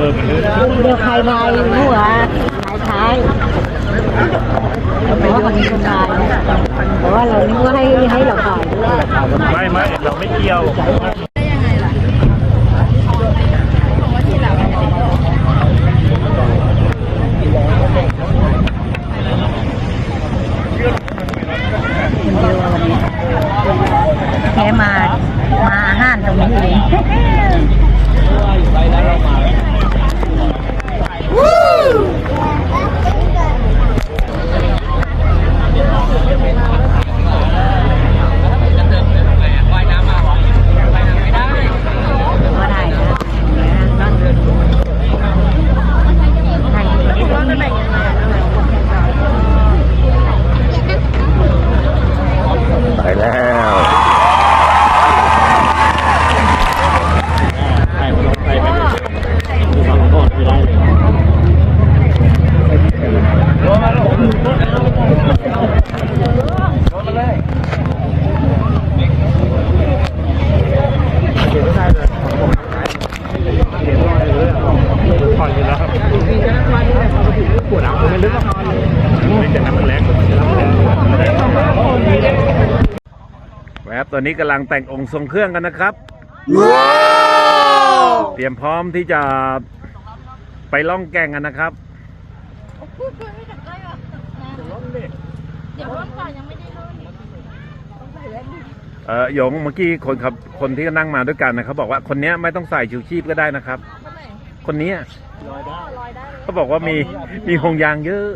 เออมันลื่นเดี๋ยวใครมาหัวท้ายท้ายแต่ว่าคนนี้คนตายแต่ว่าเรานึกว่าให้ให้เราถ่ายด้วยไม่ไม่เราไม่เกี่ยวแค่มา มาห้านตรงนี้เอง ก็ได้นะได้ ไปแล้ว ไปไปไปดูฝั่งก่อนไม่ได้เลยเก็บไม่ได้เลยเก็บไม่ได้เลยผ่อนอยู่แล้วครับปวดอะไม่ลึกหรอกไม่แต่น้ำมันแรง แวบตอนนี้กำลังแต่งองค์ทรงเครื่องกันนะครับ เตรียมพร้อมที่จะไปล่องแก่งกันนะครับเออหยงเมื่อกี้คนขับคนที่นั่งมาด้วยกันนะเขาบอกว่าคนเนี้ยไม่ต้องใส่ชูชีพก็ได้นะครับ คนเนี้ยเขาบอกว่ามีมีหงยางเยอะ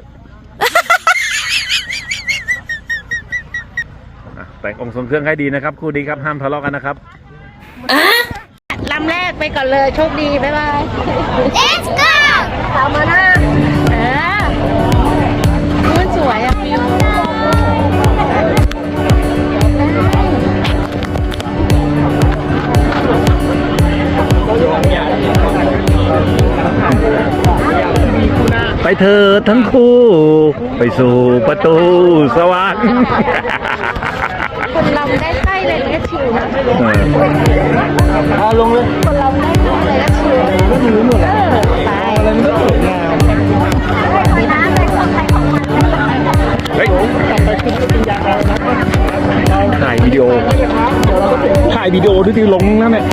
อะ แต่งองค์ทรงเครื่องให้ดีนะครับครูดีครับห้ามทะเลาะกันนะครับลำแรกไปก่อนเลย โชคดี บ๊ายบาย Let's go ตามมานะเออมันสวยอะวิวไปเธอทั้งคู่ ไปสู่ประตูสวรรค์ คนเราได้ไส้เลยก็ชิวนะเอาลงเลยคนเราได้ไส้เลยก็ชิวก็ถือหมดเอแล้วอะไรมันก็สวยงามไปนะไปของใครของมันเฮ้ยกลับไปขึ้นเป็นยางอะไรนะถ่ายวิดีโอถ่ายวิดีโอด้วยที่ลงนั่นแหละ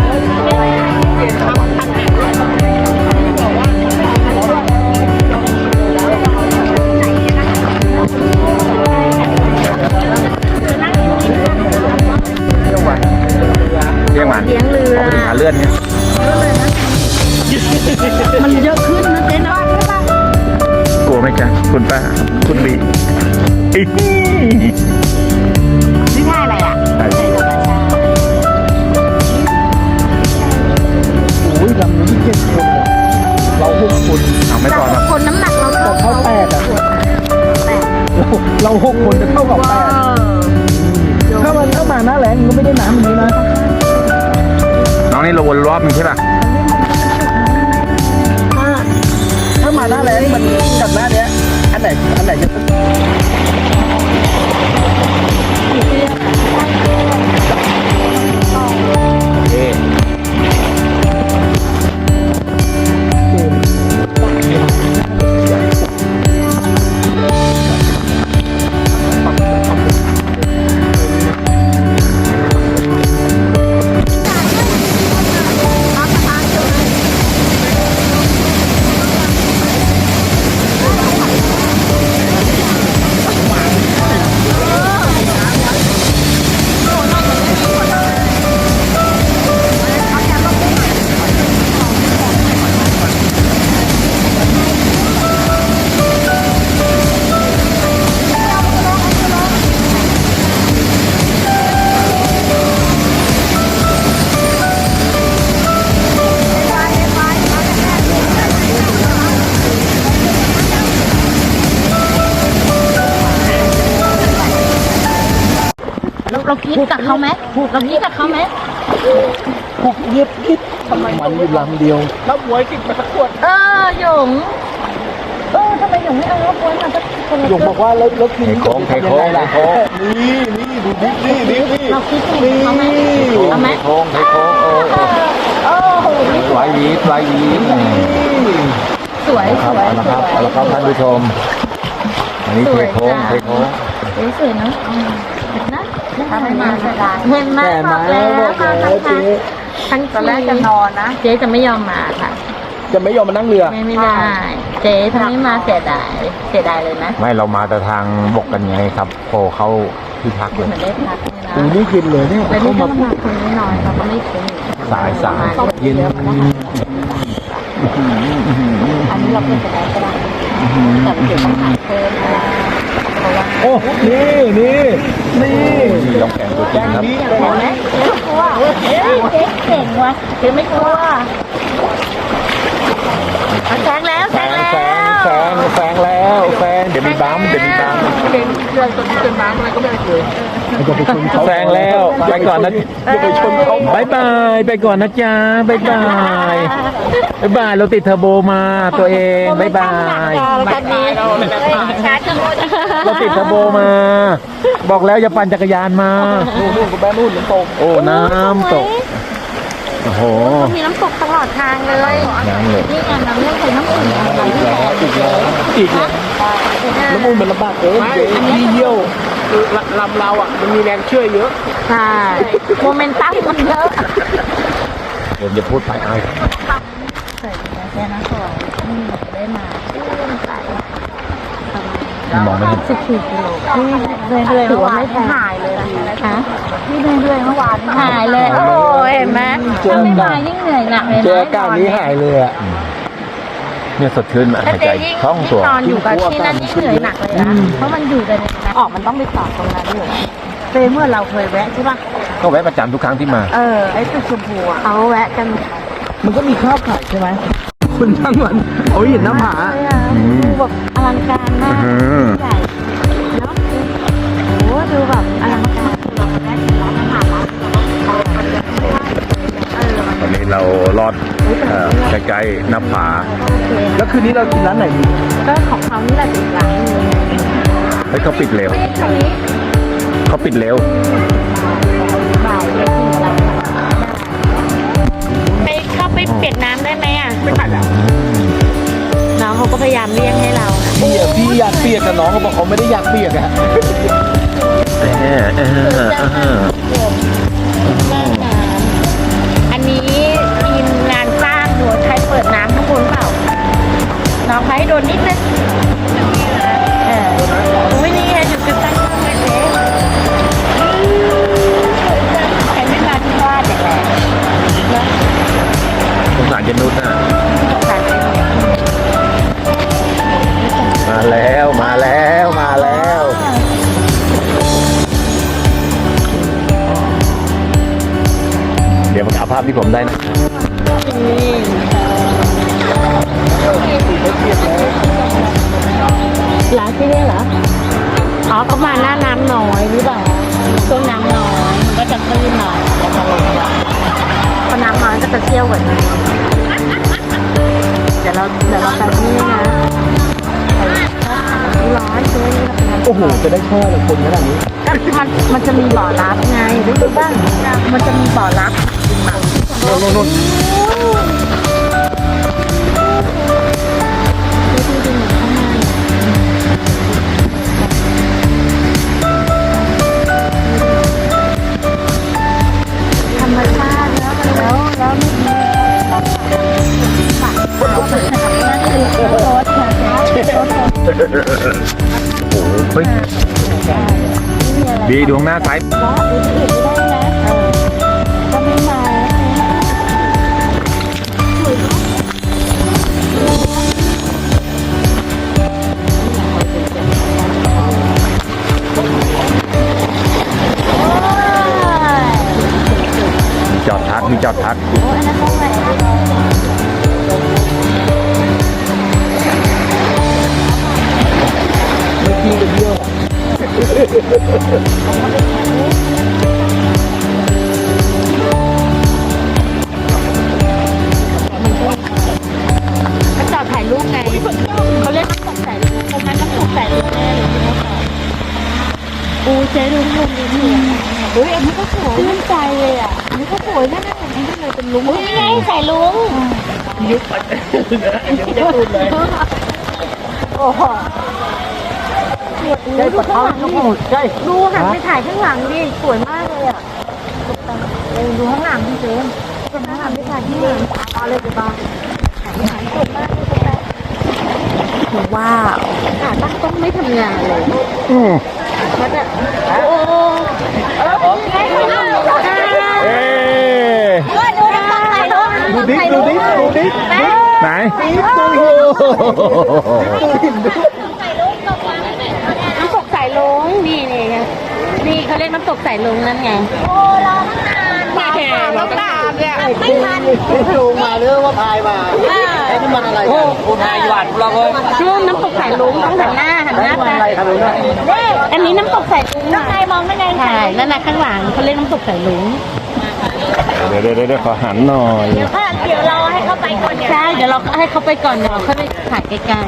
เราเราหกคนจะเท่ากับแปดถ้ามันเข้ามาหน้าแรงมันก็ไม่ได้น้ำอย่างนี้นะน้องนี่เราวนรอบหนึงใช่ป่ะถ้าถ้ามาหน้าแรงมันกับหน้าเนี้ยอันไหนอันไหนจะ เราเราคิดกับเขาไหมเราคิดกับเขาไหมหกเย็บคิดทำไมมันอยู่ลำเดียวแล้วหวยกินมาสักขวดเออหยงเออทำไมหยงไม่เอารถบวนมาสักคนละหยงบอกว่าแล้วแล้วกินไข่โค้งไข่โค้งไข่โค้งนี่นี่ดูนี่นี่นี่นี่เราคิดกับเขาไหมเอาไหมไข่โค้งไข่โค้งโอ้เออโอ้โหนี่ไว้วีดไว้วีดนี่สวยคสรับวยเอาละครับเอาละครับท่านผู้ชมอันนี้เทโค้งเทโค้งสวยสวยเนาะ นะทำให้มาเสียดายเห็นไหมบอกแล้วมาทั้งทางทั้งตอนแรกจะนอนนะเจ๊จะไม่ยอมมาค่ะจะไม่ยอมมานั่งเรือ ไม่ไม่ได้ เจ๊ทำให้มาเสียดายเสียดายเลยนะไม่เรามาแต่ทางบกกันไงครับโผล่เข้าที่พักเลยเหมือนได้พักเลยนะกูนี่กินเลยเนี่ยแล้วนี่ก็มาคนน้อยเราก็ไม่คุ้มสายสายเย็นอันนี้เราเพิ่งจะได้ก็ได้แต่เดี๋ยวต้องหาเพิ่มเพราะ โอ้นี่นี่นี่นี่ลองแข่งตัวจริงครับนี้เห็นไหมเจ๊กลัวเจ๊เจ๊เก่งว่ะเจ๊ไม่กลัวแซงแล้วแซงแล้วแซงแซงแซงแล้วแซงเดี๋ยวมีบัมป์เดี๋ยวมีบัมป์เก่งเรื่องตัวที่เป็นบ้างอะไรก็ไม่เคยมันจะไปชนเขาแซงแล้วไปก่อนนะจะไปชนเขาบายบายไปก่อนนะจ๊ะบายบายบายบายเราติดเทอร์โบมาตัวเองบายบายกันนี้ชาร์จจะหมด เราติดเทอร์โบมา บอกแล้วอย่าปั่นจักรยานมา นู่นนู่นกับแม่นู่นน้ำตกโอ้น้ำตก โอ้โหมีน้ำตกตลอดทางเลยน้ำเลย นี่ไงน้ำเลือดใส่น้ำอุ่นอะไรที่ไหนอีกแล้วอีกแล้วน้ำมูลมันลำบากเกินเจ๊ที่เยี่ยวคือลำเราอะ มันมีแรงเชื่อเยอะ ใช่โมเมนตัมมันเยอะเดี๋ยวจะพูดไปไอ้ใส่แค่นั้นก่อนนี่ได้มาชื่นใจ มองไม่เห็นสิบสี่กิโลที่เรื่อยๆเมื่อวานหายเลยฮะที่เรื่อยๆเมื่อวานหายเลย โอ้เห็นไหมถ้าไม่มายิ่งเหนื่อยหนักเลยนะเจออากาศนี้หายเลยอะเนี่ยสดชื่นมาหายใจเจ๊ยิ่งคล่องยิ่ตังวนอนอยู่กับที่นั่นยิ่งเหนื่อยหนักเลยนะเพราะมันอยู่แต่ในนั้นออกมันต้องไปต่อตรงนั้นอยู่เฟเมื่อเราเคยแวะใช่ปะก็แวะประจำทุกครั้งที่มา เออไอ้ตึกชมพูอะเขาแวะกันมันก็มีข้าวขายใช่ไหม คุณทั้งวันโอ้ยเห็นน้ำผา เลยอะดูแบบอลังการมากอืมใหญ่เนาะโอ้ดูแบบอลังการเราแวะร้านอาหารร้านเออมันวันนี้เราลอดเอ่อใกล้ๆหน้าผาโอเคแล้วคืนนี้เรากินร้านไหนดีก็ของเขานี่แหละอีกร้านนึงเฮ้ยเขาปิดเร็วไม่ใช่นี้เขาปิดเร็ว บ่ายเลยกินอะไรไปเข้าไปเปียกน้ำได้ไหมอะ ไม่ทันแล้วน้องเขา ก็พยายามเลี่ยงให้เรานะพี่อะพี่อยากเปียกกับน้องเขาบอกเขาไม่ได้อยากเปียกอะเออเออเอออันนี้ทีมงานสร้างหัวใครเปิดน้ำข้างบนเปล่า น้องใครโดนนิดนึงเอออุ้ยนี่ไงจุดจุดตั้งกล้องเลยเจ๊ใครไม่มาที่บ้านอย่างไรเนอะสงสารเจนุสน่ะ พที่ผมได้นะร้านที่นี่เหรอ อ๋อเขามาหน้าน้ำน้อยหรือเปล่าช่วงน้ำน้อย มันก็จะตื้นหน่อยแล้วก็ลงมาพอน้ำน้อยก็จะเที่ยวกว่านี้เดี๋ยวเราเดี๋ยวเราไปนี่นะไปร้อยเจ๊นี่เราไปน้ำโอ้โห จะได้แช่เลยคนขนาดนี้ก็มันมันจะมีบ่อรับไงได้ดูบ้างมันจะมีบ่อรับโน่นโน่นโน่นธรรมชาติแล้วแล้วแล้วไม่มีนั่นคือรถค่ะรถโอ้โหเฮ้ยดีดวงหน้าซ้ายแล้ จอดพักมีจอดพักไม่ เลยอะอันนี้ก็สวยนั่นน่ะอันนี้เลยเป็นลุงอุ้ยไงสายลุงยุบไปเดี๋ยวจะพูเลยโอ้โหใช่ปะท้าทั้งหมดใช่ดูหันไปถ่ายข้างหลังดิสวยมากเลยอะเออดูข้างหลังพี่เจมส์ข้างหลังไปถ่ายที่หลังเอาเลยจะบ้าถ่ายที่หลังสวยมากเลยว้าวขาตั้งต้องไม่ทำงานเลยอืมมันจะโอ้เออไง เอ้ย ดูน้ำตกใส่ลง ดูดิดูดิดูดิ ไห นน้ำตกใส่ลงนี่นี่ไงนี่เขาเรียกน้ำตกใส่ลงนั่นไงโอ้รอตั้งนานมาตั้งนานเนี่ยไม่ทันลงมาเรื่องว่าพายมาไอ้นี่มันอะไรกันโอ้พายหวานเราเลยช่วงน้ำตกใส่ลุงต้องหันหน้าหันหน้าไปอะไรครับลุงนะอันนี้น้ำตกใส่ลุงน้ำไงมองไม่ไงใช่นั่นนะข้างหลังเขาเรียกน้ำตกใส่ลุง เดี๋ยวเดี๋ยวเดี๋ยวขอหันหน่อยเดี๋ยวเดี๋ยวเราให้เขาไปก่อนใช่เดี๋ยวเราให้เขาไปก่อนเดี๋ยวเราค่อยไปถ่ายใกล้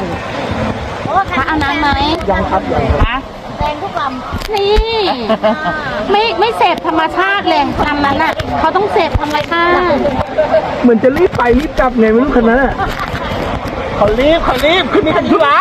ๆพระเอาน้ำไหมยังครับยังครับแรงทุกลำนี่ ไม่ไม่เสพธรรมชาติเลยลำนั้นอะเขาต้องเสพธรรมชาติเหมือนจะรีบไปรีบกลับไงไม่รู้คันนั้นอะเขารีบเขารีบคือมีกันธุระ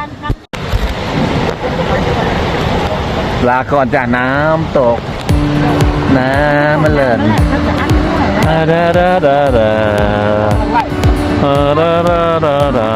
ลงรันรันลาก่อนจากน้ำตก น้ำมันเลินเมื่อไหร่เขาจะอั้นไม่ไหวแล้วดาดาดาดาดาดาดาดาดา